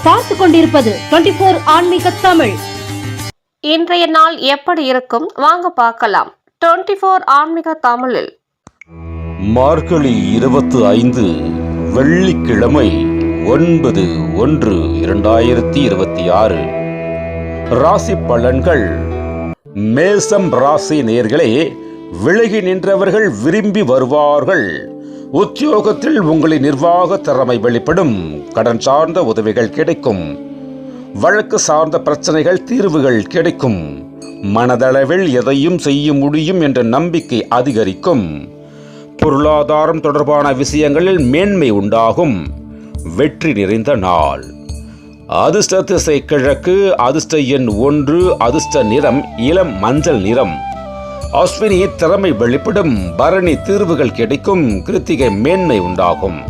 நீங்கள் பார்த்து கொண்டிருப்பது டுவெண்டி போர் ஆன்மீக தமிழ். இன்றைய நாள் எப்படி இருக்கும்? வாங்க பார்க்கலாம். டுவெண்ட்டி ஃபோர் ஆன்மீக தமிழில். மார்கழி இருபத்து ஐந்து வெள்ளிக்கிழமை ஒன்பது ஒன்று இரண்டாயிரத்தி இருபத்தி ஆறு. ராசி பலன்கள். மேசம் ராசி நேர்களே விலகி நின்றவர்கள் விரும்பி வருவார்கள். உத்தியோகத்தில் உங்களின் நிர்வாக திறமை வெளிப்படும். கடன் சார்ந்த உதவிகள் கிடைக்கும். வழக்கு சார்ந்த பிரச்சனைகள் தீர்வுகள் கிடைக்கும். மனதளவில் எதையும் செய்ய முடியும் என்ற நம்பிக்கை அதிகரிக்கும். பொருளாதாரம் தொடர்பான விஷயங்களில் மேன்மை உண்டாகும். வெற்றி நிறைந்த நாள். அதிர்ஷ்ட திசை கிழக்கு அதிர்ஷ்ட எண் ஒன்று அதிர்ஷ்ட நிறம் இளம் மஞ்சள் நிறம். அஸ்வினி திறமை வெளிப்படும் பரணி தீர்வுகள் கிடைக்கும் கிருத்திகை மேன்மை உண்டாகும்.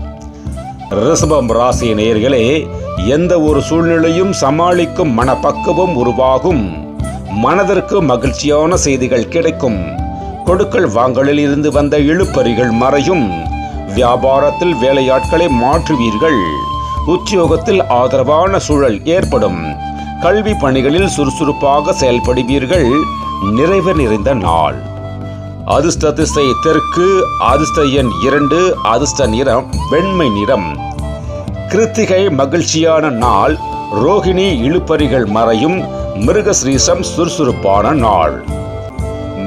ரிஷபம் ராசி நேயர்களே எந்த ஒரு சூழ்நிலையும் சமாளிக்கும் மனப்பக்குவம் உருவாகும். மனதிற்கு மகிழ்ச்சியான செய்திகள் கிடைக்கும். கொடுக்கல் வாங்கலில் இருந்து வந்த இழுப்பறிகள் மறையும். வியாபாரத்தில் வேலையாட்களை மாற்றுவீர்கள். உத்தியோகத்தில் ஆதரவான சூழல் ஏற்படும். கல்வி பணிகளில் சுறுசுறுப்பாக செயல்படுவீர்கள். நிறைவு நிறைந்த நாள். அதிர்ஷ்ட திசை தெற்கு அதிர்ஷ்ட எண் இரண்டு அதிர்ஷ்ட நிறம் வெண்மை நிறம். கிருத்திகை மகிழ்ச்சியான நாள் ரோகிணி இழுப்பறிகள் மறையும் மிருகஸ்ரீசம் சுறுசுறுப்பான நாள்.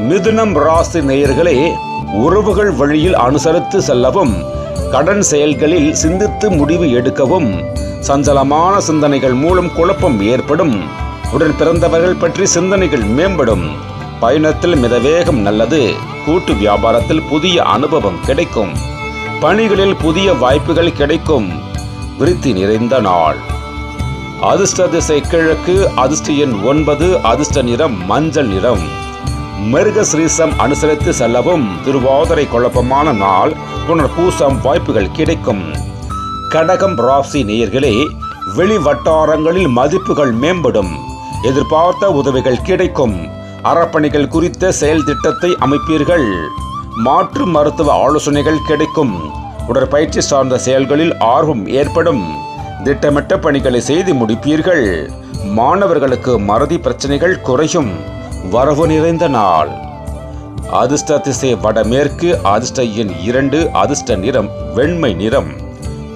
மிதுனம் ராசி நேயர்களே உறவுகள் வழியில் அனுசரித்து செல்லவும் கடன் செயல்களில் சிந்தித்து முடிவு எடுக்கவும் சஞ்சலமான சிந்தனைகள் மூலம் குழப்பம் ஏற்படும். உடன் பிறந்தவர்கள் பற்றி சிந்தனைகள் மேம்படும். பயணத்தில் மிதவேகம் நல்லது. கூட்டு வியாபாரத்தில் புதிய அனுபவம் கிடைக்கும். பணிகளில் புதிய வாய்ப்புகள் கிடைக்கும். விருத்தி நிறைந்த நாள். அதிர்ஷ்ட திசை கிழக்கு அதிர்ஷ்ட எண் ஒன்பது அதிர்ஷ்ட நிறம் மஞ்சள் நிறம். மிருக ஸ்ரீசம் அனுசரித்து செல்லவும் திருவாதிரை குழப்பமான நாள் புனர்பூசம் வாய்ப்புகள் கிடைக்கும். கடகம் ராசி நேயர்களே வெளி வட்டாரங்களில் மதிப்புகள் மேம்படும். எதிர்பார்த்த உதவிகள் கிடைக்கும். அறப்பணிகள் குறித்த செயல் திட்டத்தை அமைப்பீர்கள். மாற்று மருத்துவ ஆலோசனைகள் கிடைக்கும். உடற்பயிற்சி சார்ந்த செயல்களில் ஆர்வம் ஏற்படும். திட்டமிட்ட பணிகளை செய்து முடிப்பீர்கள். மாணவர்களுக்கு மறதி பிரச்சனைகள் குறையும். வரவு நிறைந்த நாள். அதிர்ஷ்ட திசை வடமேற்கு அதிர்ஷ்ட எண் இரண்டு அதிர்ஷ்ட நிறம் வெண்மை நிறம்.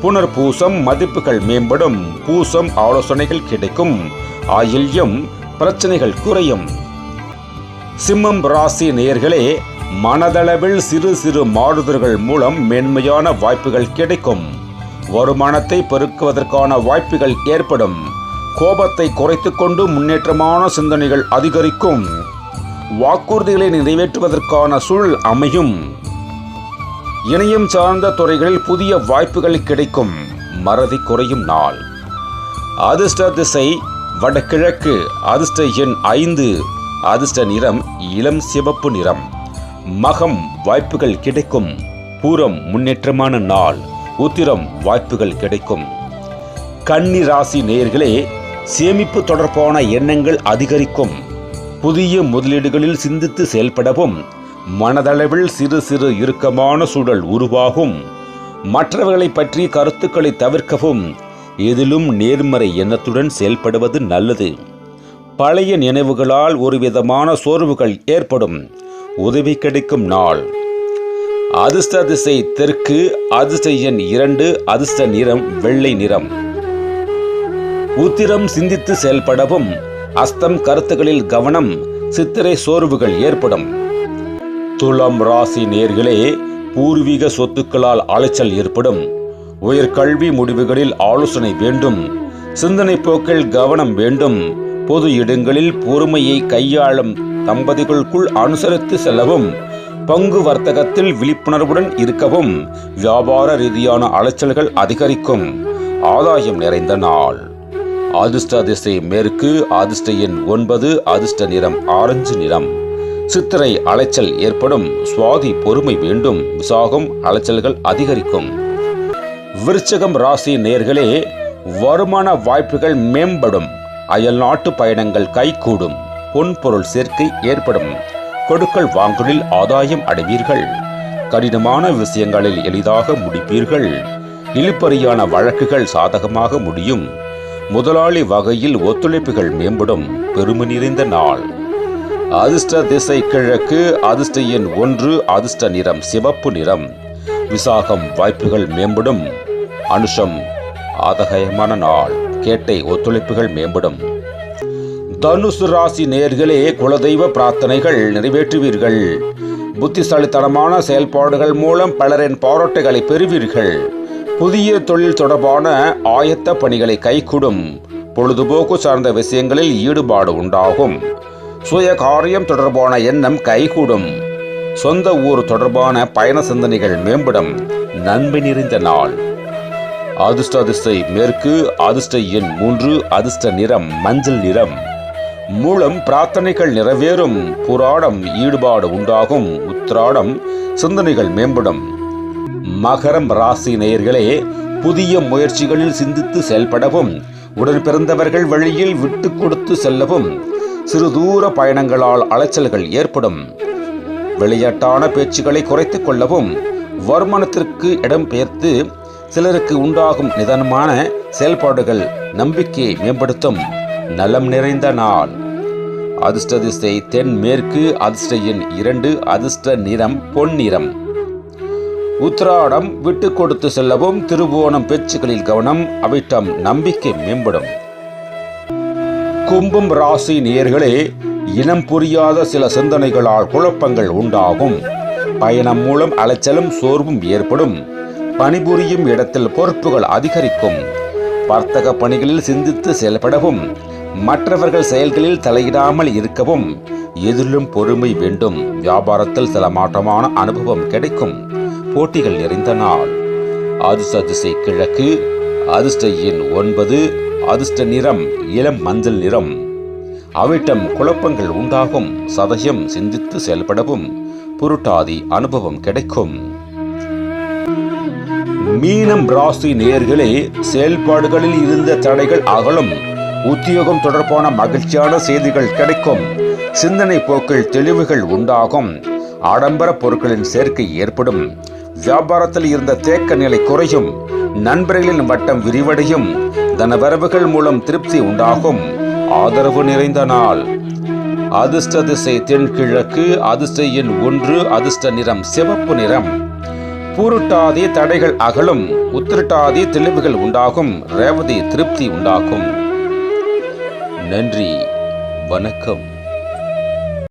புனர்பூசம் மதிப்புகள் மேம்படும். பூசம் ஆலோசனைகள் கிடைக்கும். ஆயில்யம் பிரச்சனைகள் குறையும். சிம்மம் ராசி நேயர்களே மனதளவில் சிறு சிறு மாறுதல்கள் மூலம் மேன்மையான வாய்ப்புகள் கிடைக்கும். வருமானத்தை பெருக்குவதற்கான வாய்ப்புகள் ஏற்படும். கோபத்தை குறைத்து கொண்டு முன்னேற்றமான சிந்தனைகள் அதிகரிக்கும். வாக்குறுதிகளை நிறைவேற்றுவதற்கான சூழல் அமையும். இணையம் சார்ந்த துறைகளில் புதிய வாய்ப்புகள் கிடைக்கும். மறதி குறையும் நாள். அதிர்ஷ்ட திசை வடகிழக்கு அதிர்ஷ்ட எண் ஐந்து அதிர்ஷ்ட நிறம் இளம் சிவப்பு நிறம். மகம் வாய்ப்புகள் கிடைக்கும். பூரம் முன்னேற்றமான நாள். உத்திரம் வாய்ப்புகள் கிடைக்கும். கன்னி ராசி நேயர்களே சேமிப்பு தொடர்பான எண்ணங்கள் அதிகரிக்கும். புதிய முதலீடுகளில் சிந்தித்து செயல்படவும் மனதளவில் சிறு சிறு இறுக்கமான சூழல் உருவாகும். மற்றவர்களை பற்றி கருத்துக்களை தவிர்க்கவும் எதிலும் நேர்மறை எண்ணத்துடன் செயல்படுவது நல்லது. பழைய நினைவுகளால் ஒரு விதமான சோர்வுகள் ஏற்படும். உதவி கிடைக்கும் நாள். அதிர்ஷ்ட திசை தெற்கு அதிர்ஷ்ட எண் இரண்டு அதிர்ஷ்ட நிறம் வெள்ளை நிறம். உத்திரம் சிந்தித்து செயல்படவும் அஸ்தம் கருத்துகளில் கவனம் சித்திரை சோர்வுகள் ஏற்படும். துளம் ராசி நேர்களே பூர்வீக சொத்துக்களால் அலைச்சல் ஏற்படும். உயர்கல்வி முடிவுகளில் ஆலோசனை வேண்டும். சிந்தனை போக்கில் கவனம் வேண்டும். பொது இடங்களில் பொறுமையை கையாளும் தம்பதிகளுக்குள் அனுசரித்து செல்லவும். பங்கு வர்த்தகத்தில் விழிப்புணர்வுடன் இருக்கவும். வியாபார ரீதியான அலைச்சல்கள் அதிகரிக்கும். ஆதாயம் நிறைந்த நாள். அதிர்ஷ்ட திசை மேற்கு அதிர்ஷ்ட எண் ஒன்பது அதிர்ஷ்ட நிறம் ஆரஞ்சு நிறம். சித்திரை அலைச்சல் ஏற்படும். சுவாதி பொறுமை வேண்டும். விசாகம் அலைச்சல்கள் அதிகரிக்கும். விருச்சகம் ராசி நேர்களே வருமான வாய்ப்புகள் மேம்படும். அயல் நாட்டு பயணங்கள் கைகூடும். பொன்பொருள் சேர்க்கை ஏற்படும். கொடுக்கல் வாங்கலில் ஆதாயம் அடைவீர்கள். கடினமான விஷயங்களில் எளிதாக முடிப்பீர்கள். இழுப்பறியான வழக்குகள் சாதகமாக முடியும். முதலாளி வகையில் ஒத்துழைப்புகள் மேம்படும். பெருமை நிறைந்த நாள். அதிர்ஷ்ட திசை கிழக்கு அதிர்ஷ்ட எண் ஒன்று அதிர்ஷ்ட நிறம் சிவப்பு நிறம். விசாகம் வாய்ப்புகள் மேம்படும். அனுஷம் ஆதகயமான நாள் கேட்டை ஒத்துழைப்புகள் மேம்படும். தனுசு ராசி நேர்களே குலதெய்வ பிரார்த்தனைகள் நிறைவேற்றுவீர்கள். புத்திசாலித்தனமான செயல்பாடுகள் மூலம் பலரின் பாராட்டுகளை பெறுவீர்கள். புதிய தொழில் தொடர்பான ஆயத்த பணிகளை கைகூடும். பொழுதுபோக்கு சார்ந்த விஷயங்களில் ஈடுபாடு உண்டாகும். சுய காரியம் தொடர்பான எண்ணம் கைகூடும். சொந்த ஊர் தொடர்பான பயண சிந்தனைகள் மேம்படும். நன்மை நிறைந்த நாள். அதிர்ஷ்ட அதிர்ஷ்டை மேற்கு அதிர்ஷ்ட எண் மூன்று அதிர்ஷ்ட நிறம் மஞ்சள் நிறம். மூலம் பிரார்த்தனைகள் நிறைவேறும் புராடம் ஈடுபாடு உண்டாகும் உத்திராடம் சிந்தனைகள் மேம்படும். மகரம் ராசி நேயர்களே புதிய முயற்சிகளில் சிந்தித்து செயல்படவும் உடன் பிறந்தவர்கள் வழியில் விட்டு கொடுத்து செல்லவும் சிறு தூர பயணங்களால் அலைச்சல்கள் ஏற்படும். விளையாட்டான பேச்சுக்களை குறைத்துக் கொள்ளவும் வருமானத்திற்கு இடம் பெயர்த்து சிலருக்கு உண்டாகும் நிதானமான செயல்பாடுகள் நம்பிக்கையை மேம்படுத்தும் நலம் நிறைந்த நாள். அதிர்ஷ்ட திசை தென்மேற்கு அதிர்ஷ்ட எண் இரண்டு அதிர்ஷ்ட நிறம் பொன்னிறம் உத்திராடம் விட்டு கொடுத்து செல்லவும் திருவோணம் பேச்சுக்களில் கவனம் அவிட்டம் நம்பிக்கை மேம்படும். கும்பம் ராசி நேர்களே இனம் புரியாத சில சிந்தனைகளால் குழப்பங்கள் உண்டாகும். பயணம் மூலம் அலைச்சலும் சோர்வும் ஏற்படும். பணிபுரியும் இடத்தில் பொறுப்புகள் அதிகரிக்கும். வர்த்தக பணிகளில் சிந்தித்து செயல்படவும் மற்றவர்கள் செயல்களில் தலையிடாமல் இருக்கவும் எதிலும் பொறுமை வேண்டும். வியாபாரத்தில் சில மாற்றமான அனுபவம் கிடைக்கும். போட்டிகள் நிறைந்த நாள். அதிர்ஷ்ட திசை கிழக்கு அதிர்ஷ்ட எண் ஒன்பது அதிர்ஷ்ட நிறம் இளம் மஞ்சள் நிறம். அவிட்டம் குழப்பங்கள் உண்டாகும். சதயம் சிந்தித்து செயல்படவும் புருட்டாதி அனுபவம் கிடைக்கும். மீனம் ராசி நேர்களே செயல்பாடுகளில் இருந்த தடைகள் அகலும். உத்தியோகம் தொடர்பான மகிழ்ச்சியான செய்திகள் கிடைக்கும். சிந்தனை போக்கில் தெளிவுகள் உண்டாகும். ஆடம்பர பொருட்களின் சேர்க்கை ஏற்படும். வியாபாரத்தில் இருந்த தேக்க நிலை குறையும். நண்பர்களின் வட்டம் விரிவடையும். தனவரவுகள் மூலம் திருப்தி உண்டாகும். ஆதரவு நிறைந்த நாள். அதிர்ஷ்ட திசை தென்கிழக்கு அதிர்ஷ்ட எண் ஒன்று அதிர்ஷ்ட நிறம் சிவப்பு நிறம். பூருட்டாதி தடைகள் அகலும் உத்திரட்டாதி தெளிவுகள் உண்டாகும் ரேவதி திருப்தி உண்டாகும். நன்றி வணக்கம்.